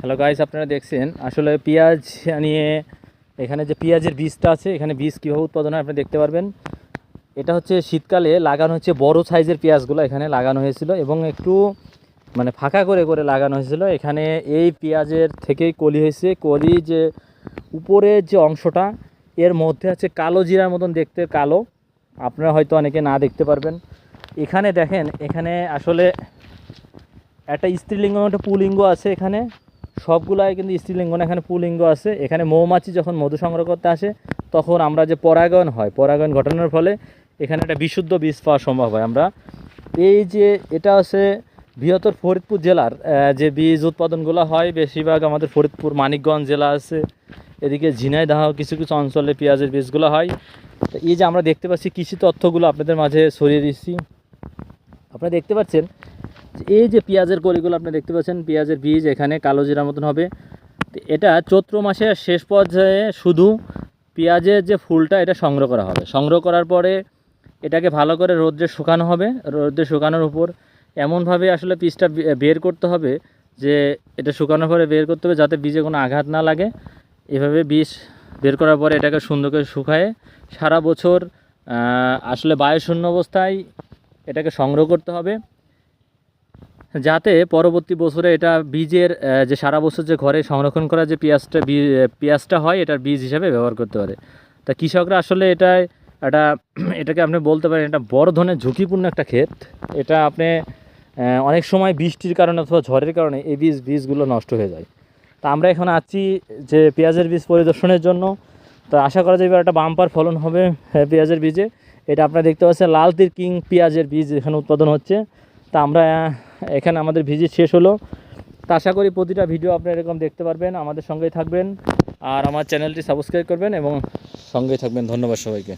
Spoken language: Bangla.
হ্যালো গাইস আপনারা দেখছেন। আসলে পেঁয়াজ নিয়ে এখানে যে পেঁয়াজের বীজটা আছে, এখানে বীজ কীভাবে উৎপাদন হয় আপনি দেখতে পারবেন। এটা হচ্ছে শীতকালে লাগানো হচ্ছে বড় সাইজের পেঁয়াজগুলো এখানে লাগানো হয়েছিল এবং একটু মানে ফাঁকা করে করে লাগানো হয়েছিল। এখানে এই পেঁয়াজের থেকেই কলি হয়েছে। কলি যে উপরের যে অংশটা, এর মধ্যে আছে কালো জিরার মতন দেখতে কালো। আপনারা হয়তো অনেকে না দেখতে পারবেন। এখানে দেখেন, এখানে আসলে একটা স্ত্রীলিঙ্গ একটা পুলিঙ্গ আছে এখানে। সবগুলাই কিন্তু স্ত্রীলিঙ্গ না, এখানে পুলিঙ্গ আছে। এখানে মৌমাছি যখন মধু সংগ্রহ করতে আসে, তখন আমরা যে পরাগায়ন হয় পরাগায়ন ঘটানোর ফলে এখানে একটা বিশুদ্ধ বীজ পাওয়া সম্ভব হয়। আমরা এই যে এটা আছে বৃহত্তর ফরিদপুর জেলার যে বীজ উৎপাদনগুলো হয়, বেশিরভাগ আমাদের ফরিদপুর মানিকগঞ্জ জেলা আছে। এদিকে ঝিনাইদহ কিছু কিছু অঞ্চলে পেঁয়াজের বীজগুলো হয়। তো এই যে আমরা দেখতে পাচ্ছি কৃষি তথ্যগুলো আপনাদের মাঝে ছড়িয়ে দিচ্ছি। আপনারা দেখতে পাচ্ছেন এই যে পেঁয়াজের কলিগুলো আপনি দেখতে পাচ্ছেন, পেঁয়াজের বীজ এখানে কালো জিরার মতন হবে। এটা চৈত্র মাসের শেষ পর্যায়ে শুধু পেঁয়াজের যে ফুলটা, এটা সংগ্রহ করা হবে। সংগ্রহ করার পরে এটাকে ভালো করে রোদ্রে শুকানো হবে। রোদ্রে শুকানোর উপর এমনভাবে আসলে বে- বের করতে হবে যে এটা শুকানোর পরে বের করতে হবে যাতে বীজে কোনো আঘাত না লাগে। এভাবে বীজ বের করার পরে এটাকে সুন্দর করে শুকায় সারা বছর আসলে বায়ুশূন্য অবস্থায় এটাকে সংগ্রহ করতে হবে। যাতে পরবর্তী বছরে এটা বীজের যে সারা বছর যে ঘরে সংরক্ষণ করা যে পেঁয়াজটা পেঁয়াজটা হয়, এটার বীজ হিসাবে ব্যবহার করতে পারে। তা কৃষকরা আসলে এটায় এটা এটাকে আপনি বলতে পারেন এটা বড় ধরনের ঝুঁকিপূর্ণ একটা ক্ষেত। এটা আপনি অনেক সময় বৃষ্টির কারণে অথবা ঝড়ের কারণে এই বীজ, বীজগুলো নষ্ট হয়ে যায়। তা আমরা এখন আছি যে পেঁয়াজের বীজ পরিদর্শনের জন্য। তো আশা করা যায় একটা বাম্পার ফলন হবে পেঁয়াজের বীজে। এটা আপনারা দেখতে পাচ্ছেন লাল কিং পেঁয়াজের বীজ এখানে উৎপাদন হচ্ছে। তা আমরা এখানে আমাদের ভিজিট শেষ হলো। তা আশা করি প্রতিটা ভিডিও আপনি এরকম দেখতে পারবেন। আমাদের সঙ্গেই থাকবেন। আর আমার চ্যানেলটি সাবস্ক্রাইব করবেন এবং সঙ্গেই থাকবেন। ধন্যবাদ সবাইকে।